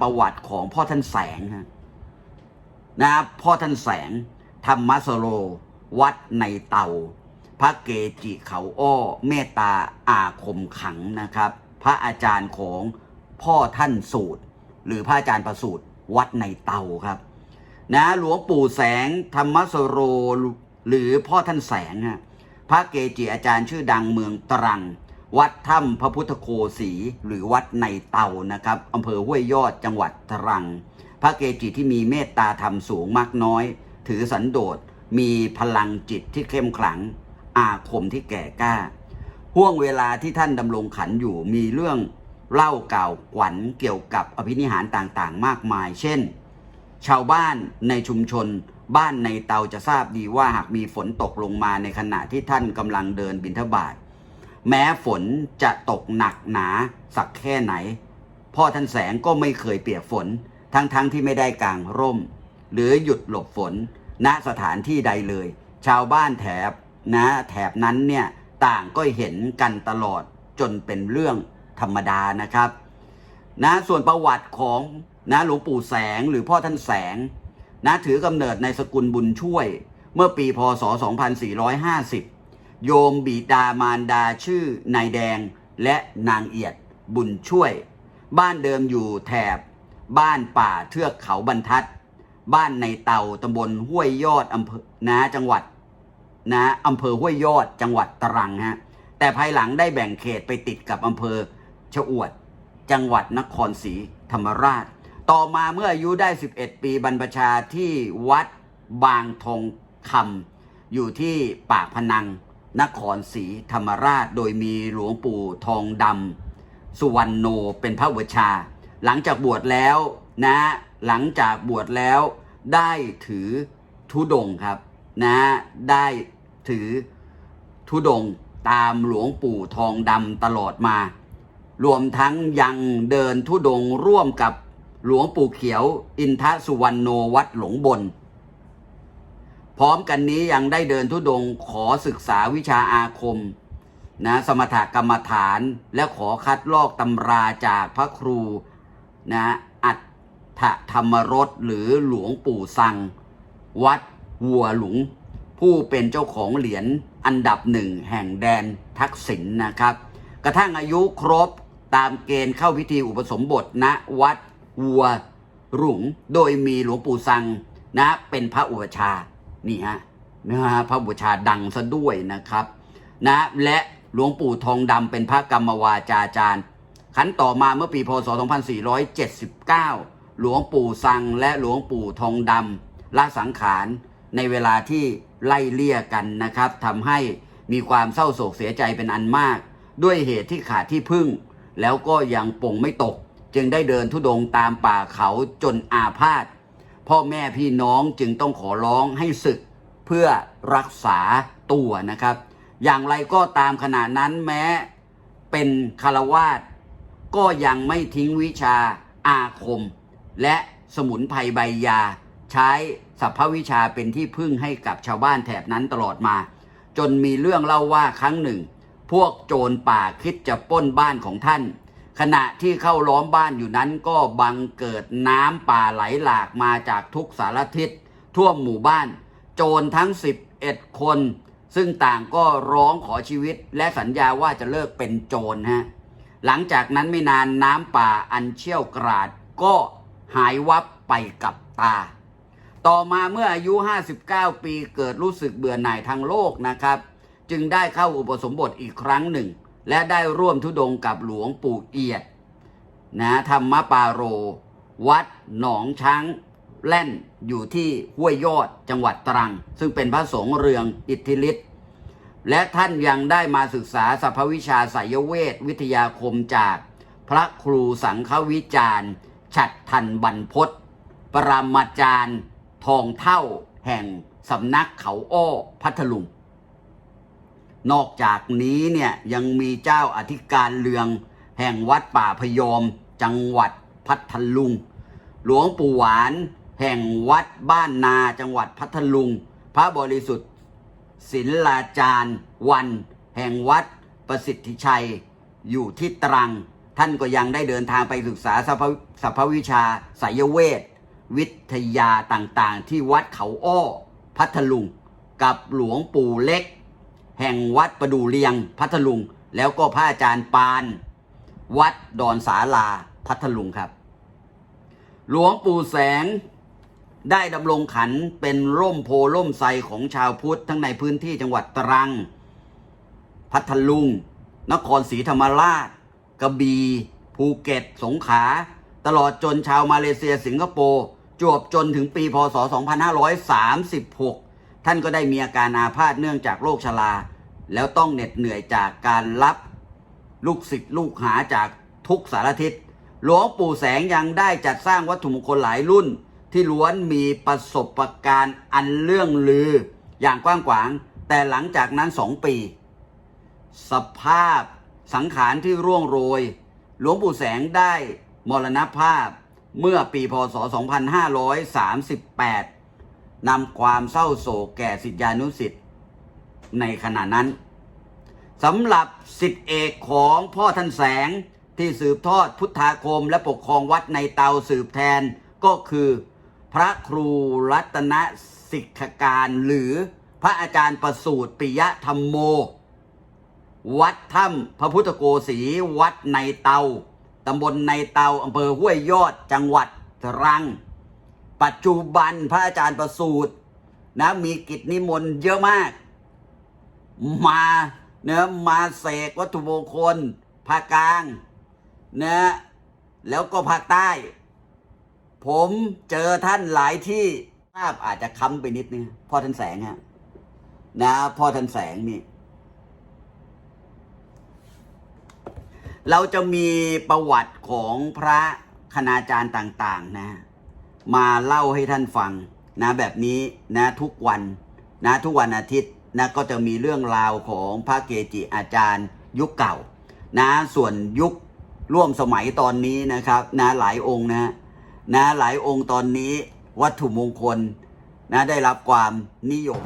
ประวัติของพ่อท่านแสงฮะนะครับพ่อท่านแสง ธรรมสโร วัดในเตา พระเกจิเขาอ้อ เมตตาอาคมขังนะครับ พระอาจารย์ของพ่อท่านสูตร หรือพระอาจารย์ประสูตรวัดในเตาครับ นะหลวงปู่แสง ธรรมสโร หรือพ่อท่านแสงฮะพระเกจิอาจารย์ชื่อดังเมืองตรัง วัดถ้ำพระพุทธโคสีหรือวัดในเตานะครับอำเภอห้วยยอดจังหวัดตรัง พระเกจิที่มีเมตตาธรรมสูงมากน้อย ถือสันโดษมีพลังจิตที่เข้มขลัง อาคมที่แก่กล้าห่วงเวลาที่ท่านดำรงขันอยู่มีเรื่องเล่าเก่าขวัญเกี่ยวกับอภินิหารต่างๆ มากมาย เช่น ชาวบ้านในชุมชน บ้านในเตาจะทราบดีว่าหากมีฝนตกลงมาในขณะที่ท่านกำลังเดินบิณฑบาต แม้ฝนจะตกหนักหนาสักแค่ไหน พ่อท่านแสงก็ไม่เคยเปียกฝน ทั้งๆทที่ไม่ได้กางร่ม หรือหยุดหลบฝน ณสถานที่ใดเลย ชาวบ้านแถบนะแถบนั้นเนี่ยต่างก็เห็นกันตลอดจนเป็นเรื่องธรรมดานะครับนะส่วนประวัติของนะหลวงปู่แสงหรือพ่อท่านแสงนะถือกำเนิดในสกุลบุญช่วย เมื่อปีพศ 2450 โยมบิดามารดาชื่อนายแดงและนางเอียดบุญช่วย บ้านเดิมอยู่แถบ บ้านป่าเทือกเขาบรรทัด บ้านในเตาตำบลห้วยยอดอำเภอนะจังหวัดนะอำเภอห้วยยอดจังหวัดตรังฮะแต่ภายหลังได้แบ่งเขตไปติดกับอำเภอชะอวด จังหวัดนครศรีธรรมราช ต่อมาเมื่ออายุได้ 11 ปีบรรพชาที่วัดบางทองคำอยู่ที่ปากพนัง นครศรีธรรมราช โดยมีหลวงปู่ทองดำสุวรรณโนเป็นพระอุปชา หลังจากบวชแล้วนะ หลังจากบวชแล้วได้ถือธุดงครับนะได้ถือธุดงตามหลวงปู่ทองดำตลอดมา รวมทั้งยังเดินธุดงร่วมกับหลวงปู่เขียว อินทสุวรรณโนวัดหลงบน พร้อมกันนี้ยังได้เดินธุดงขอศึกษาวิชาอาคมนะสมถกรรมฐานและขอคัดลอกตำราจากพระครูนะอัฏฐธรรมรสหรือหลวงปู่สัง วัดวัวหลุง ผู้เป็นเจ้าของเหรียญอันดับหนึ่งแห่งแดนทักษิณนะครับ กระทั่งอายุครบตามเกณฑ์เข้าพิธีอุปสมบทณวัดวัวหลุง โดยมีหลวงปู่สังนะเป็นพระอุปชา นี่ฮะนะฮะพระอุปชาดังซะด้วยนะครับ นะและหลวงปู่ทองดำเป็นพระกรรมวาจาจารย์ขันต่อมาเมื่อปีพศ 2479 หลวงปู่สังและหลวงปู่ทองดำละสังขารในเวลาที่ไล่เลี่ยกันนะครับทำให้มีความเศร้าโศกเสียใจเป็นอันมาก ด้วยเหตุที่ขาดที่พึ่ง แล้วก็ยังปลงไม่ตก จึงได้เดินทุดงตามป่าเขาจนอาพาธ พ่อแม่พี่น้องจึงต้องขอร้องให้ศึกเพื่อรักษาตัวนะครับ อย่างไรก็ตามขณะนั้นแม้ เป็นคารวาสก็ยังไม่ทิ้งวิชาอาคม และสมุนไพรใบยา ใช้สัพพวิชาเป็นที่พึ่งให้กับชาวบ้านแถบนั้นตลอดมา จนมีเรื่องเล่าว่าครั้งหนึ่ง พวกโจรป่าคิดจะปล้นบ้านของท่าน ขณะที่เข้าล้อมบ้านอยู่นั้นก็บังเกิดน้ำป่าไหลหลากมาจากทุกสารทิศทั่วหมู่บ้าน โจรทั้ง 11 คน ซึ่งต่างก็ร้องขอชีวิตและสัญญาว่าจะเลิกเป็นโจรฮะหลังจากนั้นไม่นานน้ำป่าอันเชี่ยวกราดก็หายวับไปกับตา ต่อมาเมื่ออายุ 59 ปีเกิดรู้สึกเบื่อหน่ายทางโลกนะครับ จึงได้เข้าอุปสมบทอีกครั้งหนึ่ง และได้ร่วมทุดงกับหลวงปู่เอียดนะธรรมปาโร วัดหนองช้างแล่นอยู่ที่ห้วยยอดจังหวัดตรัง ซึ่งเป็นพระสงฆ์เรืองอิทธิฤทธิ์และท่านยังได้มาศึกษาสัพวิชาสายเวทวิทยาคมจากพระครูสังฆวิจารณ์ ฉัดทันบรรพศปรามาจารย์ ทองเท่าแห่งสำนักเขาอ้อพัทลุง นอกจากนี้เนี่ยยังมีเจ้าอธิการเรือง แห่งวัดป่าพยอม จังหวัดพัทลุง หลวงปู่หวาน แห่งวัดบ้านนาจังหวัดพัทลุง พระบริสุทธิ์ศิลาจารย์ วัน แห่งวัดประสิทธิชัย อยู่ที่ตรัง ท่านก็ยังได้เดินทางไปศึกษาสภาสภาวิชาไสยเวท วิทยาต่างๆ ที่วัดเขาอ้อ พัทลุง กับหลวงปู่เล็ก แห่งวัดประดูเรียงพัทลุง แล้วก็พระอาจารย์ปาน วัดดอนสาลาพัทลุงครับ หลวงปู่แสงได้ดำรงขันเป็นร่มโพล่มไทรของชาวพุทธทั้งในพื้นที่จังหวัดตรัง พัทลุง นครศรีธรรมราชกระบี่ภูเก็ต สงขลาตลอดจนชาวมาเลเซียสิงคโปร์จวบจนถึงปีพศ 2536 ท่านก็ได้มีอาการอาพาธเนื่องจากโรคชราแล้วต้องเหน็ดเหนื่อยจากการรับลูกศิษย์ลูกหาจากทุกสารทิศหลวงปู่แสงยังได้จัดสร้างวัตถุมงคลหลายรุ่น ที่ล้วนมีประสบะการณ์อันเรื่องลืออย่างกว้างขวาง แต่หลังจากนั้นสองปี สภาพสังขารที่ร่วงโรย หลวงปู่แสงได้มรณภาพเมื่อปีพศ 2538 นำความเศร้าโศกแก่สิทธิานุสิทธิ์ในขณะนั้นสำหรับสิทธิเอกของพ่อท่านแสงที่สืบทอดพุทธาคมและปกครองวัดในเตาสืบแทนก็คือพระครูรัตนสิกขการหรือพระอาจารย์ประสูตรปิยธรรมโม วัดถ้ำพระพุทธโกศีวัดในเตาตำบลในเตาอำเภอห้วยยอดจังหวัดตรัง ปัจจุบันพระอาจารย์ประสูตรนะมีกิจนิมนต์เยอะมาก มาเนะมาเสกวัตถุมงคลภาคกลางนะแล้วก็ภาคใต้ ผมเจอท่านหลายที่ภาพอาจจะค้ำไปนิดนึงพ่อท่านแสงฮะนะพ่อท่านแสงนี่เราจะมีประวัติของพระคณาจารย์ต่าง ๆ นะ มาเล่าให้ท่านฟังนะแบบนี้นะทุกวันนะทุกวันอาทิตย์นะก็จะมีเรื่องราวของพระเกจิอาจารย์ยุคเก่านะส่วนยุคร่วมสมัยตอนนี้นะครับนะหลายองค์นะนะหลายองค์ตอนนี้วัตถุมงคลนะได้รับความนิยม